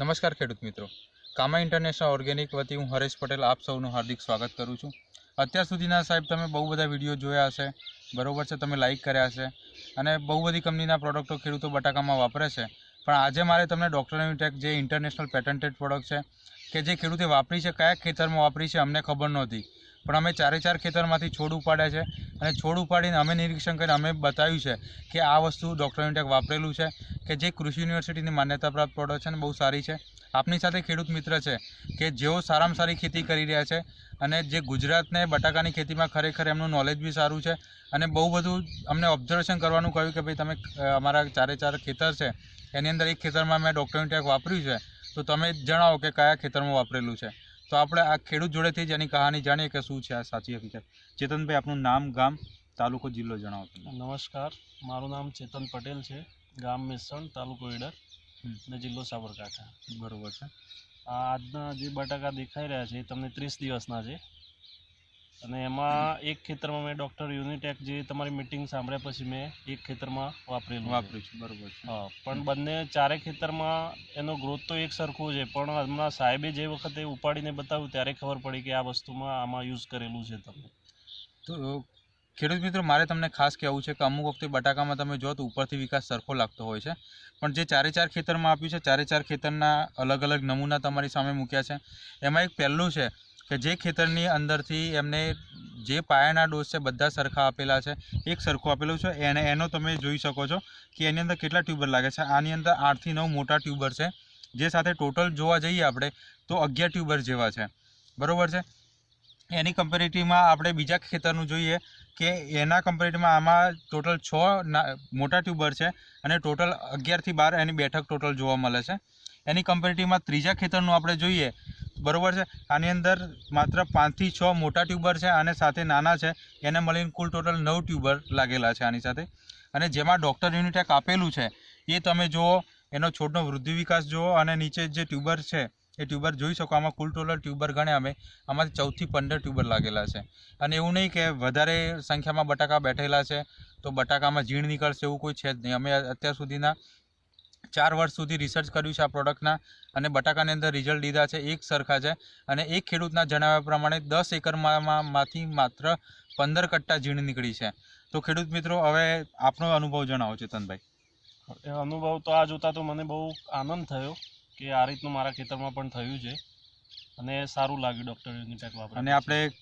નમસ્કાર ખેડૂત મિત્રો. કામા ઇન્ટરનેશનલ ઓર્ગેનિક વતી હું હરેશ પટેલ આપ સૌનું હાર્દિક સ્વાગત કરું છું. અત્યાર સુધીના સાહેબ તમે બહુ બધા વીડિયો જોયા હશે, બરોબર છે, તમે લાઇક કર્યા હશે અને બહુ બધી કંપનીના પ્રોડક્ટો ખેડૂતો બટાકામાં વાપરે છે. પણ આજે મારે તમને ડૉક્ટર ટેક જે ઇન્ટરનેશનલ પેટન્ટેડ પ્રોડક્ટ છે, કે જે ખેડૂતે વાપરી છે, કયા ખેતરમાં વાપરી છે, અમને ખબર નહોતી. પણ અમે ચારે ચાર ખેતરમાંથી છોડ ઉપાડ્યા છે. અને છોડ ઉપાડીને અમે નિરીક્ષણ કરીને અમે બતાવ્યું છે કે આ વસ્તુ ડૉક્ટર યુનિટેક વાપરેલું છે, કે જે કૃષિ યુનિવર્સિટીની માન્યતા પ્રાપ્ત પ્રોડક્ટ છે ને બહુ સારી છે. આપની સાથે ખેડૂત મિત્ર છે કે જેઓ સારામાં સારી ખેતી કરી રહ્યા છે અને જે ગુજરાતને બટાકાની ખેતીમાં ખરેખર એમનું નોલેજ બી સારું છે અને બહુ બધું અમને ઓબ્ઝર્વેશન કરવાનું કહ્યું કે ભાઈ તમે અમારા ચારે ચાર ખેતર છે, એની અંદર એક ખેતરમાં મેં ડૉક્ટર યુનિટેક વાપર્યું છે. તો તમે જણાવો કે કયા ખેતરમાં વાપરેલું છે. તો આપણે આ ખેડૂત જોડેથી જ એની કહાની જાણીએ કે શું છે આ સાચી હકીકત. ચેતનભાઈ આપનું નામ ગામ તાલુકો જિલ્લો જણાવો તમે નમસ્કાર. મારું નામ ચેતન પટેલ છે. ગામ મેસણ તાલુકો ઈડર. અને જિલ્લો સાબરકાંઠા. બરોબર છે. આજના જે બટાકા દેખાઈ રહ્યા છે એ તમને ત્રીસ દિવસના છે. અને એમાં એક ખેતરમાં મેં ડૉક્ટર યુનિટેક જે તમારી મિટિંગ સાંભળ્યા પછી મેં એક ખેતરમાં વાપરેલું વાપર્યું છે બરાબર છે. હા પણ બંને ચારે ખેતરમાં એનો ગ્રોથ તો એક સરખો છે પણ હમણાં સાહેબે જે વખતે ઉપાડીને બતાવ્યું ત્યારે ખબર પડી કે આ વસ્તુમાં આમાં યુઝ કરેલું છે તમે તો ખેડૂત મિત્રો મારે તમને ખાસ કહેવું છે કે અમુક વખતે બટાકામાં તમે જો તો ઉપરથી વિકાસ સરખો લાગતો હોય છે. પણ જે ચારે ચાર ખેતરમાં આપ્યું છે ચારે ચાર ખેતરના અલગ અલગ નમૂના તમારી સામે મૂક્યા છે. એમાં એક પહેલું છે કે જે ખેતરની અંદરથી એમને જે પાયાના ડોઝ છે, બધા સરખા આપેલા છે. એક સરખું આપેલું છે. એને, એનો તમે જોઈ શકો છો કે એની અંદર કેટલા ટ્યુબર લાગે છે. આની અંદર આઠથી નવ મોટા ટ્યુબર છે. જે સાથે ટોટલ જોવા જઈએ આપણે, તો અગિયાર ટ્યુબર જેવા છે. બરોબર છે? એની કમ્પેરેટિવમાં આપણે બીજા ખેતરનું જોઈએ કે એના કમ્પેરેટિવમાં આમાં ટોટલ છ મોટા ટ્યુબર છે અને ટોટલ અગિયારથી બાર એની બેઠક ટોટલ જોવા મળે છે. એની કમ્પેરેટિવમાં ત્રીજા ખેતરનું આપણે જોઈએ બરોબર છે. આની અંદર માત્ર પાંચથી છ મોટા ટ્યુબર છે અને સાથે નાના છે. એને મળીને કુલ ટોટલ નવ ટ્યુબર લાગેલા છે આની સાથે. અને જેમાં ડૉક્ટર યુનિટેક આપેલું છે, એ તમે જુઓ, એનો છોડનો વૃદ્ધિ વિકાસ જુઓ અને નીચે જે ટ્યુબર છે, એ ટ્યુબર જોઈ શકો, આમાં કુલ ટોટલ ટ્યુબર ગણ્યા અમે આમાંથી ચૌદથી પંદર ટ્યુબર લાગેલા છે. અને એવું નહીં કે વધારે સંખ્યામાં બટાકા બેઠેલા છે, તો બટાકામાં ઝીણ નીકળશે એવું કોઈ છે જ નહીં. અમે અત્યાર સુધીના ચાર વર્ષ સુધી રિસર્ચ કર્યું છે આ પ્રોડક્ટના અને બટાકાની અંદર રિઝલ્ટ લીધા છે એક સરખા છે. અને એક ખેડૂતના જણાવ્યા પ્રમાણે દસ એકરમાંથી માત્ર પંદર કટ્ટા ઝીણ નીકળી છે. તો ખેડૂત મિત્રો હવે આપનો અનુભવ જણાવો ચેતનભાઈ. એ અનુભવ તો આ જોતા તો મને બહુ આનંદ થયો કે આ રીતનું મારા ખેતરમાં પણ થયું છે. અને સારું લાગ્યું ડૉક્ટર યુનિટેક વાપરે અને આપણે